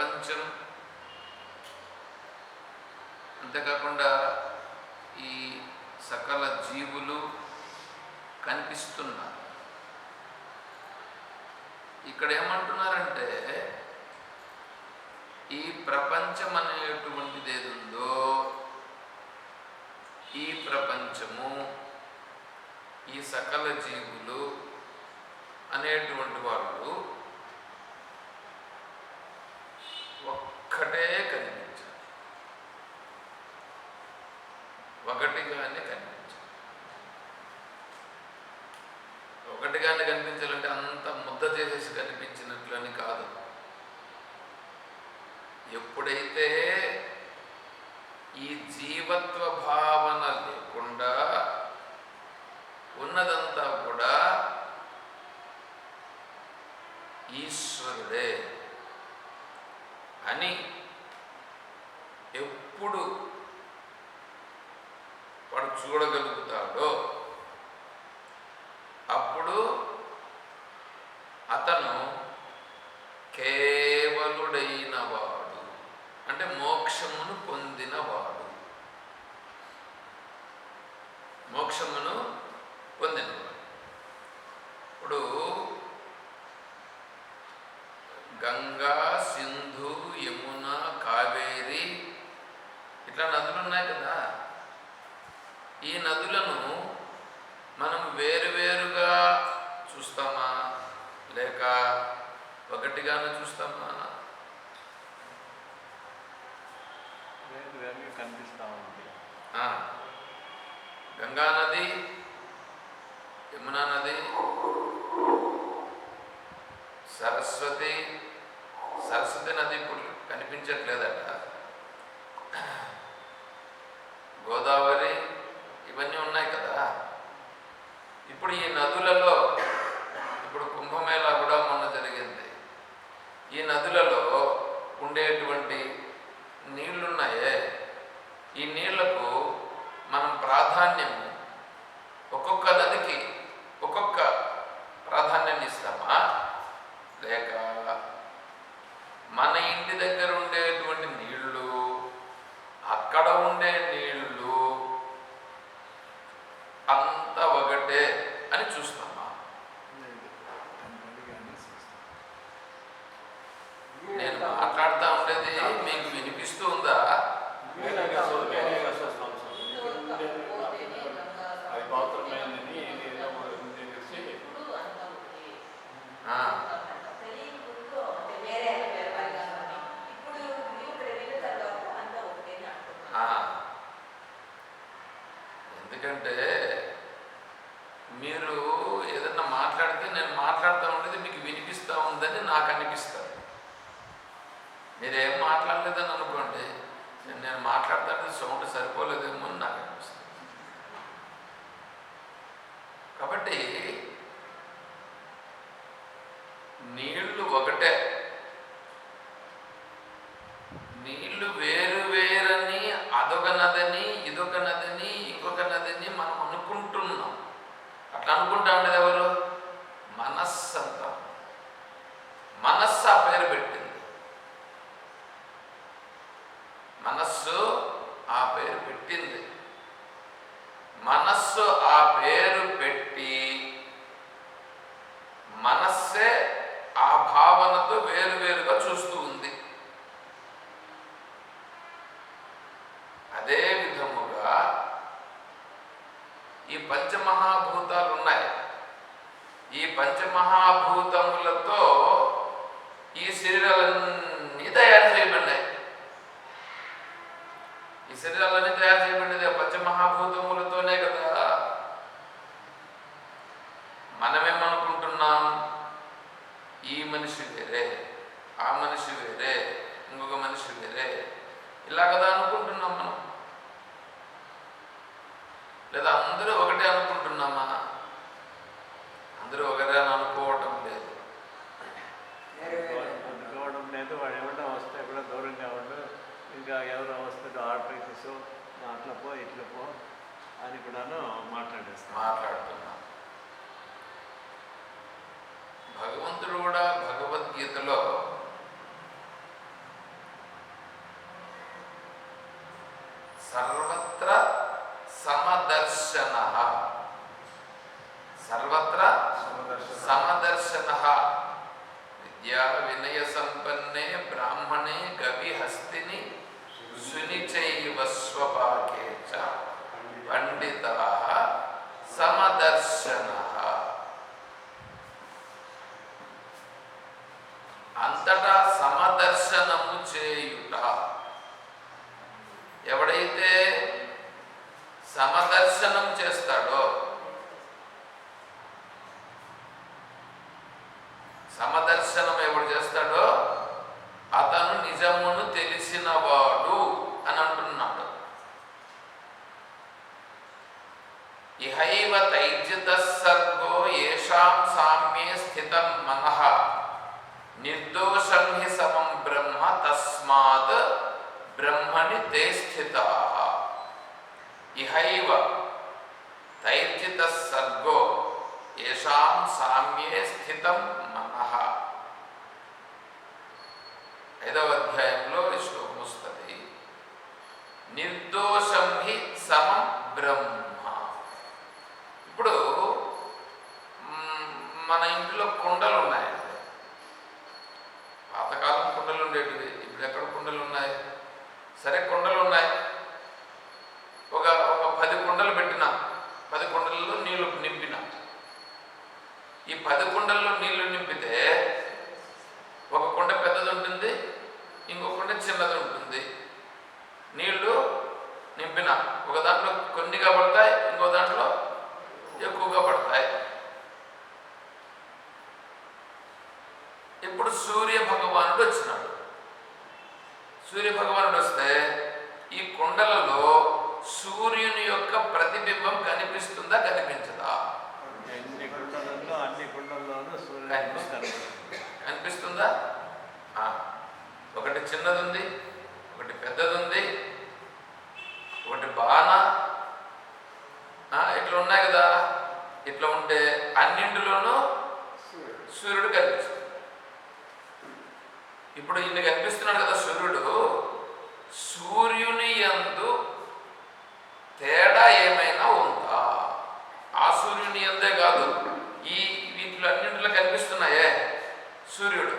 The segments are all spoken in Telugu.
ప్రపంచం. అంతేకాకుండా ఈ సకల జీవులు కనిపిస్తున్నారు. ఇక్కడ ఏమంటున్నారంటే ఈ ప్రపంచం అనేటువంటిది ఏదుందో ఈ ప్రపంచము ఈ సకల జీవులు అనేటువంటి వాళ్ళు వాడు చూడగలుగుతాడో? అప్పుడు అతను కూడాను మాట్లాడేస్తాం. మాట్లాడుతున్నాను భగవంతుడు కూడా భగవద్గీతలో సామ్యే స్థితం మన. ఐదవ అధ్యాయంలో ఈ శ్లోకం వస్తుంది. నిర్దోషం హి సమం బ్రహ్మ. ఇప్పుడు మన ఇంట్లో కుండలు ఉన్నాయి. పాతకాలం కుండలు ఉండేటివి ఇప్పుడు ఎక్కడ కుండలు ఉన్నాయి? సరే కుండలు ఉన్నాయి. పదకొండల్లో నీళ్ళు నింపి కాదు. ఈ వీటిలో అన్నింటిలో కనిపిస్తున్నాయే సూర్యుడు.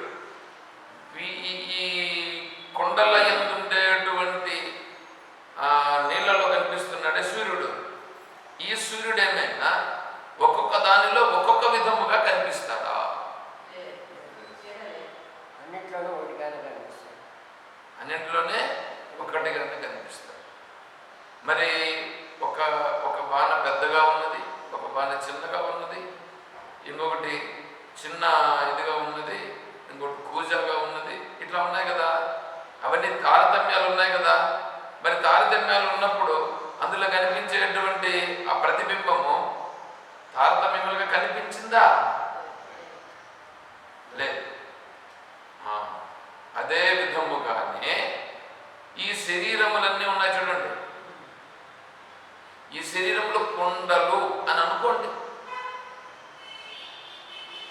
ఈ శరీరంలో కొండలు అని అనుకోండి.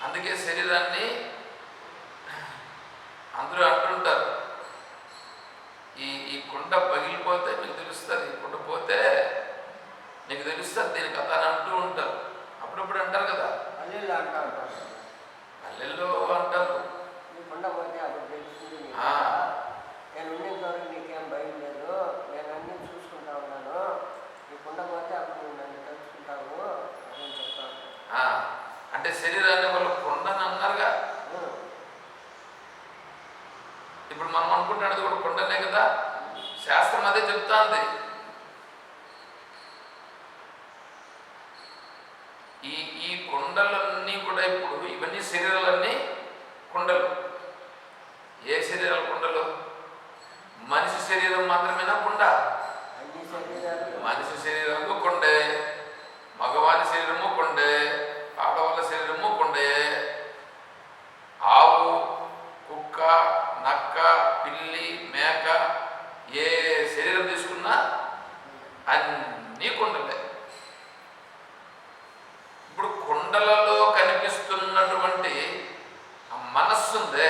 అందుకే శరీరాన్ని అందరూ అంటుంటారు ఈ ఈ కుండ పగిలిపోతే మీకు తెలుస్తుంది ఈ కుండ పోతే నీకు తెలుస్తుంది దీని కథ అని అంటూ ఉంటారు. అప్పుడప్పుడు అంటారు కదా. పల్లెల్లో అంటూ ఉంటారు పల్లెల్లో అంటారు నీ కొండ పోతే అప్పుడు తెలుస్తుంది నీకు. ఆ. నేను ఉన్నంత వరకు నీకేం భయం లేదు నేను అన్నీ చూసుకుంటా ఉన్నాను నీ కొండ పోతే అప్పుడు నువ్వు నన్ను తెలుసుకుంటావు అని చెప్తా ఉంటాను ఆ, అంటే శరీరాన్ని వాళ్ళు కొండని అన్నారుగా. ఇప్పుడు మనం అనుకుంటున్నది కూడా కొండనే కదా. శాస్త్రం అదే చెప్తాంది. ఈ ఈ కొండలన్నీ కూడా ఇప్పుడు ఇవన్నీ శరీరాలన్నీ కొండలు. ఏ శరీరాలు కొండలు? మనిషి శరీరం మాత్రమేనా కొండ అన్ని శరీరాలు మనిషి శరీరము కొండే మగవాని శరీరము కొండే ఆడవాళ్ళ శరీరము కొండే ఆవు కుక్క నక్క పిల్లి మేక ఏ శరీరం తీసుకున్నా అన్నీ కొండలే ఇప్పుడు కొండలలో కనిపిస్తున్నటువంటి ఆ మనస్సు ఉందే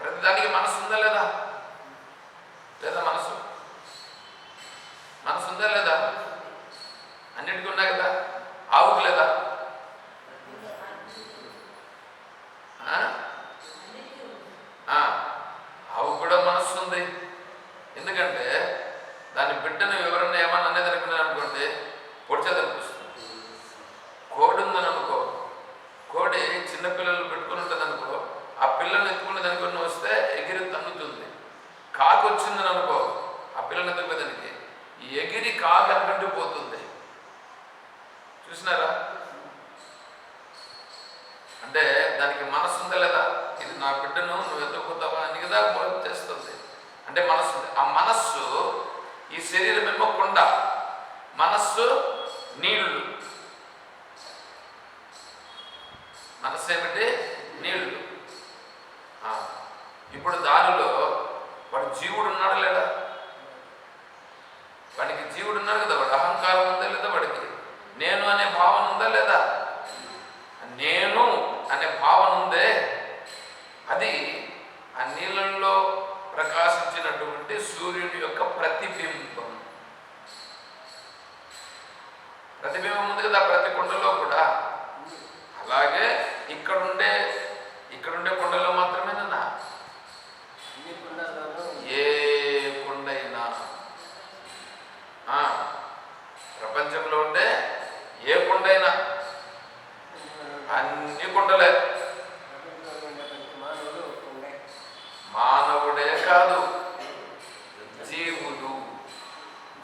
ప్రతిదానికి మనస్సు ఉందా లేదా లేదా మనస్సు మనసు ఉందా లేదా అన్నిటికీ ఉన్నాయి కదా ఆవుకు లేదా ఆ? ఆ, ఆవు కూడా మనస్సు ఉంది ఎందుకంటే దాని బిడ్డను ఎవరన్నా ఏమన్నా అనేది అనుకున్నాను అనుకోండి పొడిచేదనిపిస్తుంది కోడి ఉందని అనుకో కోడి చిన్నపిల్లలు పెట్టుకుని ఉంటుంది అనుకో పిల్లల్ని పిల్లని దానికన్నా వస్తే ఎగిరి తన్నుతుంది. కాకి వచ్చిందని అనుకో ఆ పిల్లల్ని ఎత్తుకునే దానికి ఎగిరి కాకు అనుకుంటూ పోతుంది. చూసినారా? అంటే దానికి మనస్సు ఉందా లేదా? ఇది నా బిడ్డను నువ్వు ఎత్తుకుతావా అని కదా చేస్తుంది. అంటే మనస్సు ఉంది. ఆ మనస్సు ఈ శరీరం ఏమో కొండ. మనస్సు నీళ్ళు. మనస్సు ఏమిటి? నీళ్ళు. ఇప్పుడు దానిలో వాడు జీవుడు ఉన్నాడు లేడా వాడికి జీవుడు ఉన్నాడు కదా వాడు అహంకారం ఉందా లేదా వాడికి? నేను అనే భావన ఉందా లేదా? నేను అనే భావన ఉందే. అది ఆ నీళ్ళల్లో ప్రకాశించినటువంటి సూర్యుని యొక్క ప్రతిబింబం. ప్రతిబింబం ఉంది కదా ప్రతి కుండలో కూడా అలాగే ఇక్కడుండే ఇక్కడుండే కొండలో మాత్రమేనా అన్ని కొండల్లోనూ ఏ కొండైనా ఆ, ప్రపంచంలో ఉండే ఏ కొండైనా అన్ని కొండలే ప్రపంచంలో ఉండే ప్రతి మానవుడు ఉండే మానవుడే కాదు జీవులు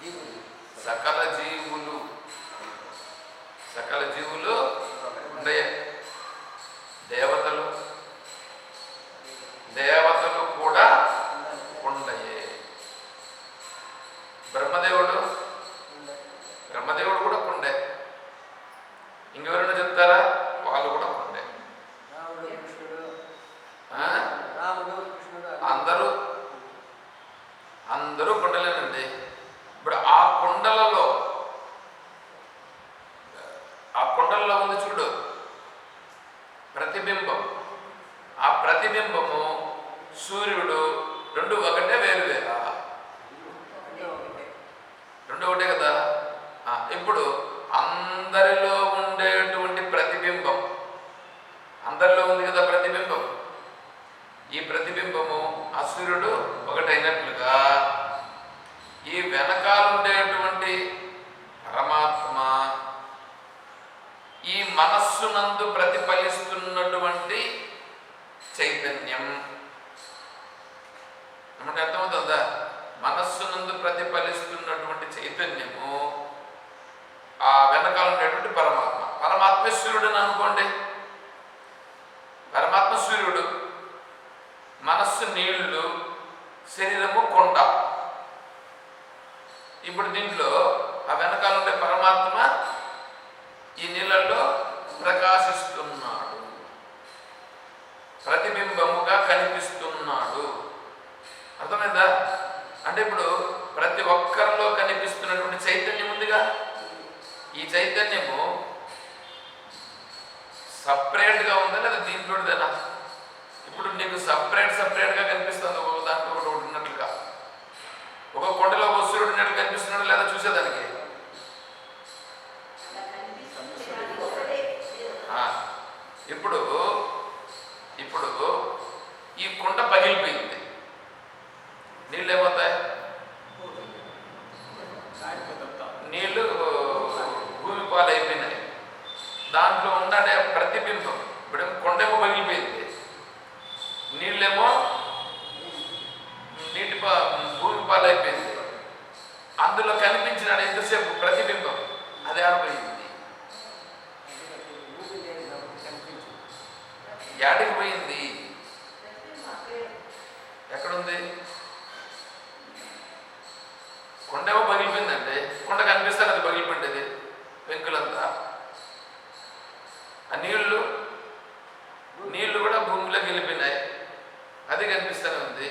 జీవుడు సకల జీవులు సకల జీవులు ఉండే దేవతలు దేవతలు కూడా ఉండయే బ్రహ్మదేవుడు ఉండే బ్రహ్మదేవుడు కూడా కొండే ఇంకెవరైనా చెప్తారా వాళ్ళు కూడా కొండే రాముడు కృష్ణుడు ఆ? రాముడు కృష్ణుడు అందరూ అందరూ కొండలేనండి ఇప్పుడు ఆ కొండలలో ఆ ఉంది చూడు. ప్రతిబింబం. ఆ ప్రతిబింబము సూర్యుడు రెండు ఒకటి వేరు వేరా అంటే ఒకటే రెండు ఒకటే కదా ఆ, ఇప్పుడు అందరిలో ఉండేటువంటి ప్రతిబింబం అందరిలో ఉంది కదా ప్రతిబింబం ఈ ప్రతిబింబము ఆ సూర్యుడు ఒకటైనట్లుగా ఈ వెనకాలుండేటువంటి పరమాత్మ ఈ మనస్సునందు ప్రతిఫలిస్తున్నటువంటి చైతన్యం అంటే అర్థమవుతుందా మనస్సునందు ప్రతిఫలిస్తున్నటువంటి చైతన్యము ఆ వెనకాల ఉండేటువంటి పరమాత్మ పరమాత్మ సూర్యుడు అనుకోండి పరమాత్మ సూర్యుడు మనస్సు నీళ్ళు శరీరము కొండ ఇప్పుడు దీంట్లో ఆ వెనకాల ఉండే పరమాత్మ ఈ నీళ్ళల్లో ప్రకాశిస్తున్నాడు. ప్రతిబింబముగా కనిపిస్తున్నాడు. అర్థమైందా? అంటే ఇప్పుడు ప్రతి ఒక్కరిలో కనిపిస్తున్నటువంటి చైతన్యం ఉందిగా? ఈ చైతన్యము సపరేట్గా ఉందా లేదా దీంట్లోదేనా ఇప్పుడు నీకు సపరేట్ సపరేట్గా కనిపిస్తుంది ఒక్కొక్క దాంట్లో ఒక కొండలో ఒక సూర్యుడు నెల కనిపిస్తున్నాడు లేదా చూసేదానికి? ఆ, ఇప్పుడు ఇప్పుడు ఈ కుండ పగిలిపోయింది. నీళ్ళు ఏమవుతాయి? నీళ్ళు భూమి పాలైపోయినాయి. దాంట్లో ఉన్నదే ప్రతిబింబం. ఇప్పుడు కొండేమో పగిలిపోయింది. నీళ్ళేమో నీటి పా భూమి పాలైపోయింది అందులో కనిపించిన ఎంతసేపు ప్రతిబింబం అది ఆడిపోయింది నీళ్ళు లేదు కాబట్టి కనిపించదు యాడికి పోయింది ఎక్కడుంది కొండేమో పగిలిపోయిందండి కొండ కనిపిస్తారు అది పగిలిపోయింది వెంకులంతా ఆ నీళ్ళు నీళ్ళు కూడా భూమిలోకి వెళ్ళిపోయినాయి అది కనిపిస్తూనే ఉంది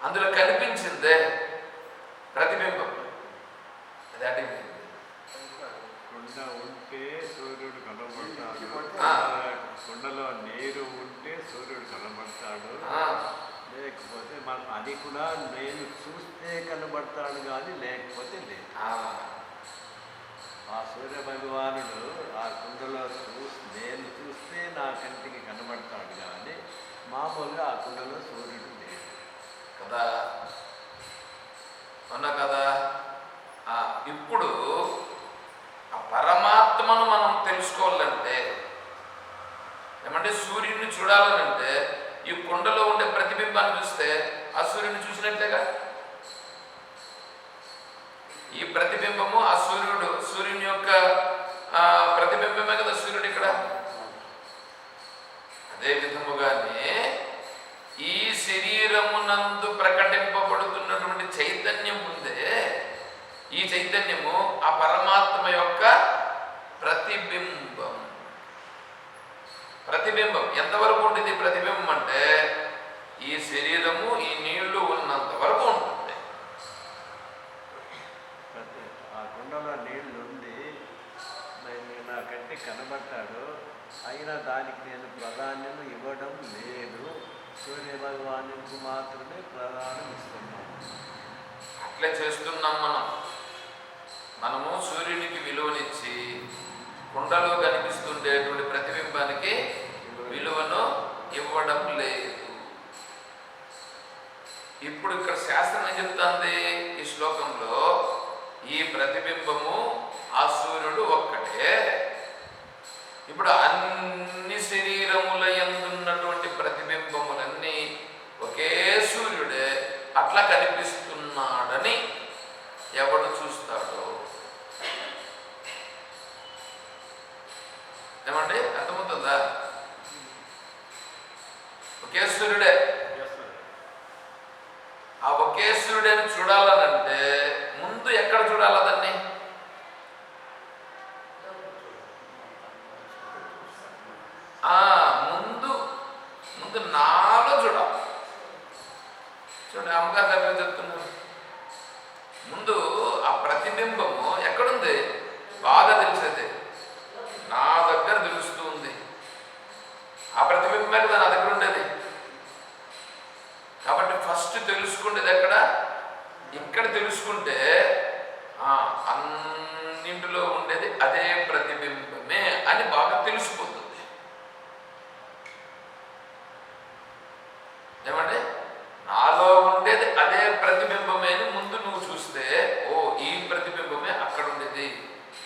అందులో కనిపించిందే ప్రతిబింబం అది అడిగి కుండ ఉంటే సూర్యుడు కనబడతాడు ఆ. కుండలో నీరు ఉంటే సూర్యుడు కనబడతాడు ఆ, లేకపోతే మనం అది కూడా నేను చూస్తే కనబడతాడు కానీ లేకపోతే లేదు ఆ, ఆ సూర్య భగవానుడు ఆ కుండలో చూసి నేను చూస్తే నా కంటికి కనబడతాడు కానీ మామూలుగా ఆ కుండలో సూర్యుడు లేదు. కదా? అన్న కదా? ఆ, ఇప్పుడు ఆ పరమాత్మను మనం తెలుసుకోవాలంటే ఏమంటే సూర్యుడిని చూడాలనంటే ఈ కుండలో ఉండే ప్రతిబింబాన్ని చూస్తే ఆ సూర్యుని చూసినట్లేగా ఈ ప్రతిబింబము ఆ సూర్యుడు సూర్యుని యొక్క ఆ, ప్రతిబింబమే కదా సూర్యుడు ఇక్కడ అదే విధముగానే ఈ శరీరమునందు ప్రకటింపబడుతున్నటువంటి చైతన్యం ఉందే ఈ చైతన్యము ఆ పరమాత్మ యొక్క ప్రతిబింబం. ప్రతిబింబం. ఎంతవరకు ఉంటుంది ప్రతిబింబం అంటే ఈ శరీరము ఈ నీళ్ళు ఉన్నంత వరకు ఉంటుంది. ఆ కుండలో నీళ్ళు నా కంటికి కనబడతాడు అయినా దానికి నేను ప్రాధాన్యం ఇవ్వడం లేదు. సూర్య భగవానునికి మాత్రమే ప్రాధాన్యం ఇస్తున్నాను అట్లే చేస్తున్నాం మనం. మనము సూర్యునికి విలువనిచ్చి కుండలో కనిపిస్తుండేటువంటి ప్రతిబింబానికి విలువను ఇవ్వడం లేదు. ఇప్పుడు ఇక్కడ శాస్త్రం ఏం చెప్తుంది ఈ శ్లోకంలో ఈ ప్రతిబింబము ఆ సూర్యుడు ఒక్కటే. ఇప్పుడు అన్ని శరీరముల ఎందున్నటువంటి ప్రతిబింబములన్నీ ఒకే సూర్యుడే అట్లా కనిపిస్తున్నాడని ఎవడు ఏమండి? అర్థమవుతుందా? ఒకే సూర్యుడే. ఆ ఒకే సూర్యుడని చూడాలనంటే ముందు ఎక్కడ చూడాలి దాన్ని ఆ ముందు ముందు నాలో చూడాలి చూడండి అమ్మగారు దగ్గర చెప్తున్నారు ముందు ఆ ప్రతిబింబము ఎక్కడుంది బాగా తెలిసేది నా దగ్గర తెలుస్తూ ఉంది ఆ ప్రతిబింబమే కదా నా దగ్గర ఉండేది కాబట్టి ఫస్ట్ తెలుసుకునేది ఎక్కడ ఇక్కడ తెలుసుకుంటే ఆ, అన్నింటిలో ఉండేది అదే ప్రతిబింబమే అని బాగా తెలిసిపోతుంది ఏమండి నాలో ఉండేది అదే ప్రతిబింబమే అని ముందు నువ్వు చూస్తే ఓ ఈ ప్రతిబింబమే అక్కడ ఉండేది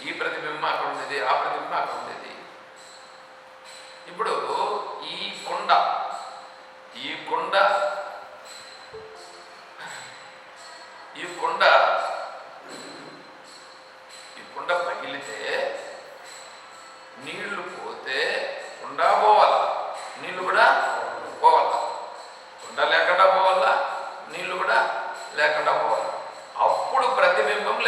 ఈ ప్రతిబింబం అక్కడ ఉండేది ఆ ప్రతిబింబం అక్కడ ఉండేది ఇప్పుడు ఈ కొండ ఈ కొండ ఈ కొండ ఈ కొండ పగిలితే నీళ్ళు పోతే కొండ పోవాలా నీళ్ళు కూడా పోవాలా కొండ లేకుండా పోవాలా నీళ్ళు కూడా లేకుండా పోవాలి అప్పుడు ప్రతిబింబం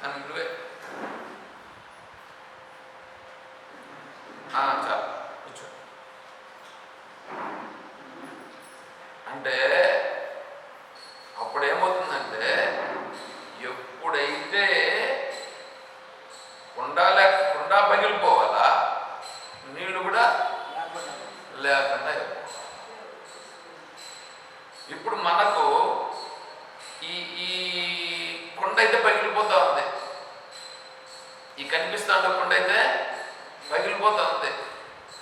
అని నువ్వే ఆ, చాలు కూర్చో అంటే అప్పుడు ఏమవుతుందంటే ఎప్పుడైతే కుండ లేక కుండ పగిలిపోవాలా నీళ్ళు కూడా లేకుండా లేకుండా అయిపోవాలి. ఇప్పుడు మనకు ఈ ఈ కొండ అయితే పగిలిపోతా ఉంది. ఈ కనిపిస్తా కొండ అయితే పగిలిపోతా ఉంది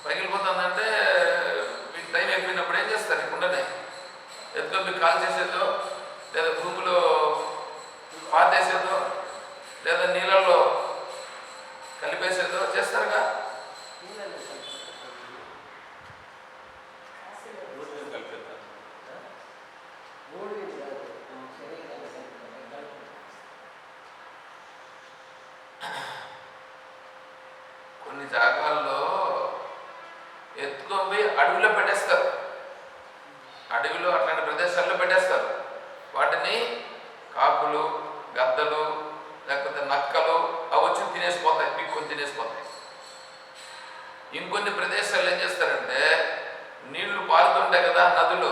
పగిలిపోతుందంటే మీకు టైం అయిపోయినప్పుడు ఏం చేస్తారు ఈ కుండని? ఎత్తుకొని మీకు కాల్ చేసేదో లేదా భూమిలో పాతేసేదో లేదా నీళ్ళలో కలిపేసేదో చేస్తారుగా? ఉంటాయి కదా నదులు.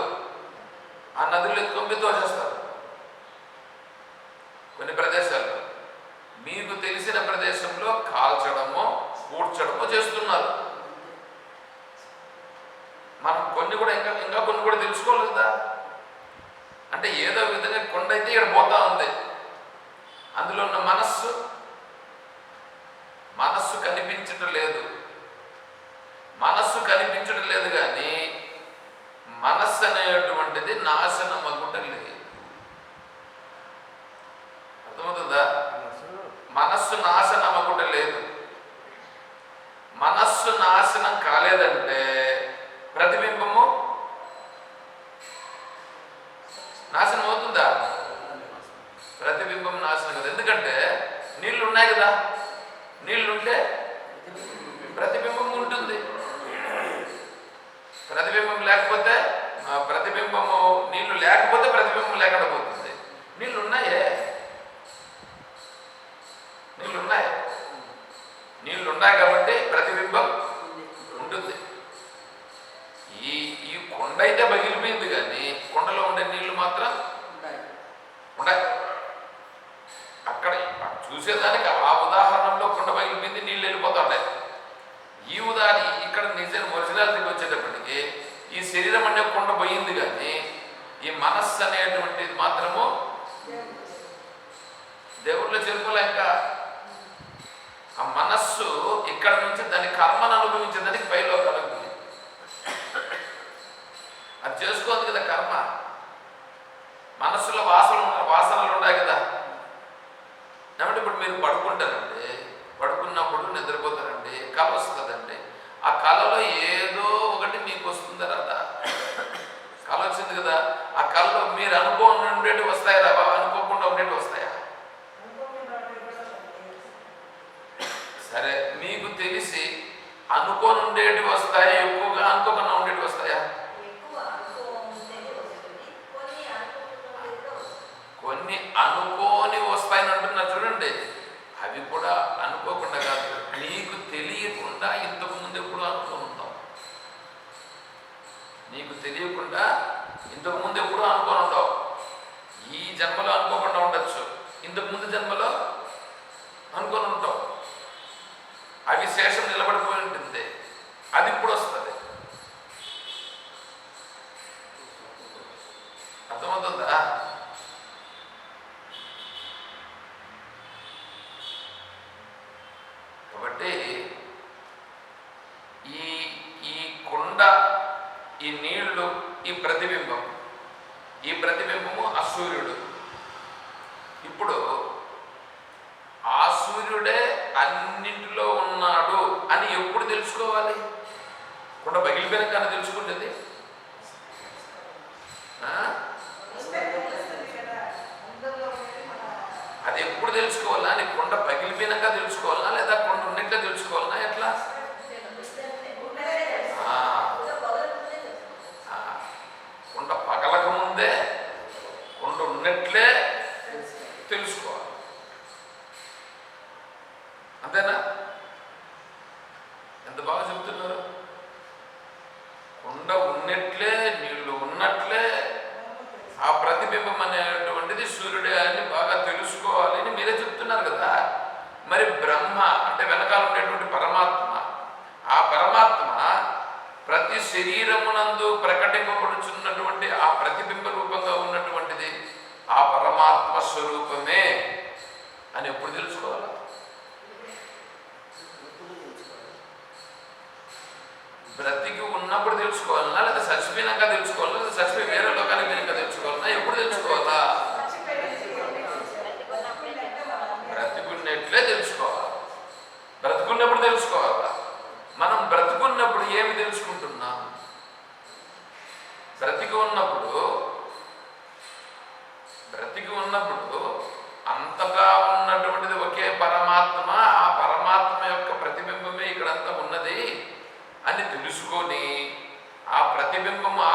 ఆ నదులు ఎత్తుకొని తోసేస్తారు కొన్ని ప్రదేశాల్లో మీకు తెలిసిన ప్రదేశంలో కాల్చడమో పూడ్చడమో చేస్తున్నారు మనం కొన్ని కూడా ఇంకా ఇంకా కొన్ని కూడా తెలుసుకోవాలి కదా అంటే ఏదో విధంగా కొండ అయితే ఇక్కడ పోతా ఉంది అందులో ఉన్న మనస్సు మనస్సు కనిపించటం లేదు మనస్సు కనిపించడం లేదు కానీ మనస్సు అనేటువంటిది నాశనం అవ్వటం లేదు అర్థమవుతుందా మనసు మనస్సు నాశనం అవ్వటం లేదు మనస్సు నాశనం కాలేదంటే ప్రతిబింబము నాశనం అవుతుందా ప్రతిబింబం నాశనం కదా ఎందుకంటే నీళ్ళు ఉన్నాయి కదా నీళ్ళు ఉంటే ప్రతిబింబం ఉంటుంది. ప్రతిబింబం లేకపోతే ప్రతిబింబము నీళ్ళు లేకపోతే ప్రతిబింబం లేకుండా పోతుంది. నీళ్ళు ఉన్నాయే? నీళ్ళు ఉన్నాయి? నీళ్ళు ఉన్నాయి కాబట్టి ప్రతిబింబం ఉంటుంది. ఈ ఈ కొండ అయితే పగిలిపోయింది కానీ కొండలో ఉండే నీళ్ళు మాత్రం ఉన్నాయి అక్కడ చూసేదానికి ఆ ఉదాహరణలో కుండ పగిలిపోయింది నీళ్ళు వెళ్ళిపోతా ఈ ఉదాహరణ ఇక్కడ నిజం ఒరిజినాలిటీకి వచ్చేటప్పటికి ఈ శరీరం అనే కొండ పోయింది కానీ ఈ మనస్సు అనేటువంటిది మాత్రము దేవుళ్ళు చెరుపుల ఆ మనస్సు ఇక్కడ నుంచి దాని కర్మను అనుభవించేదానికి పైలోకాలకు పోయింది. అది చేసుకోదు కదా కర్మ. మనస్సులో వాసనలు వాసనలు ఉన్నాయి కదా. మీరు పడుకుంటారండి పడుకున్నప్పుడు నిద్రపోతారండి కళ వస్తుందండి ఆ కళలో ఏదో ఒకటి మీకు వస్తుందా రాదా కళ వచ్చింది కదా ఆ కళలో మీరు అనుకోని ఉండేటి వస్తాయా రా బాబా? అనుకోకుండా ఉండేటి వస్తాయా? సరే మీకు తెలిసి అనుకోని ఉండేటి వస్తాయా? ఎక్కువగా అనుకోకుండా ఉండేటి వస్తాయా? కొన్ని అనుకోకుండా వస్తుంది కొన్ని అనుకోని వస్తాయని అంటున్నారు చూడండి అవి కూడా అనుకోకుండా కాదు నీకు తెలియకుండా ఇంతకు ముందు ఎప్పుడు అనుకోని ఉంటాం నీకు తెలియకుండా ఇంతకు ముందు అనుకోని ఉండవు. ఈ జన్మలో అనుకోకుండా ఉండొచ్చు. ఇంతకు ముందు జన్మలో అనుకొని ఉంటావు. అవి శేషం నిలబడిపోయి ఉంటుంది. అది ఇప్పుడు వస్తుంది. అర్థమవుతుందా? కుండ ఉన్నట్లే నీళ్ళు ఉన్నట్లే. ఆ ప్రతిబింబం అనేటువంటిది సూర్యుడే అని బాగా తెలుసుకోవాలి అని మీరే చెప్తున్నారు కదా. మరి బ్రహ్మ అంటే వెనకాల ఉండేటువంటి పరమాత్మ ఆ పరమాత్మ ప్రతి శరీరమునందు ప్రకటింపబడుచున్నటువంటి ఆ ప్రతిబింబ రూపంగా ఉన్నటువంటిది ఆ పరమాత్మ స్వరూపమే అని ఎప్పుడు తెలుసుకోవాలి? బ్రతికి ఉన్నప్పుడు తెలుసుకోవాలన్నా లేదా చచ్చిపోయినాక తెలుసుకోవాలా లేదా చచ్చిపోయి వేరే లోకానికి వెనుక తెలుసుకోవాలన్నా ఎప్పుడు తెలుసుకోవాలా? బ్రతికున్నట్లే తెలుసుకోవాలి. బ్రతుకున్నప్పుడు తెలుసుకోవాలా. మనం బ్రతుకున్నప్పుడు ఏమి తెలుసుకుంటున్నాం? బ్రతికి ఉన్నప్పుడు బ్రతికి ఉన్నప్పుడు అంతగా ఉన్నటువంటిది ఒకే పరమాత్మ ఆ ప్రతిబింబము ఆ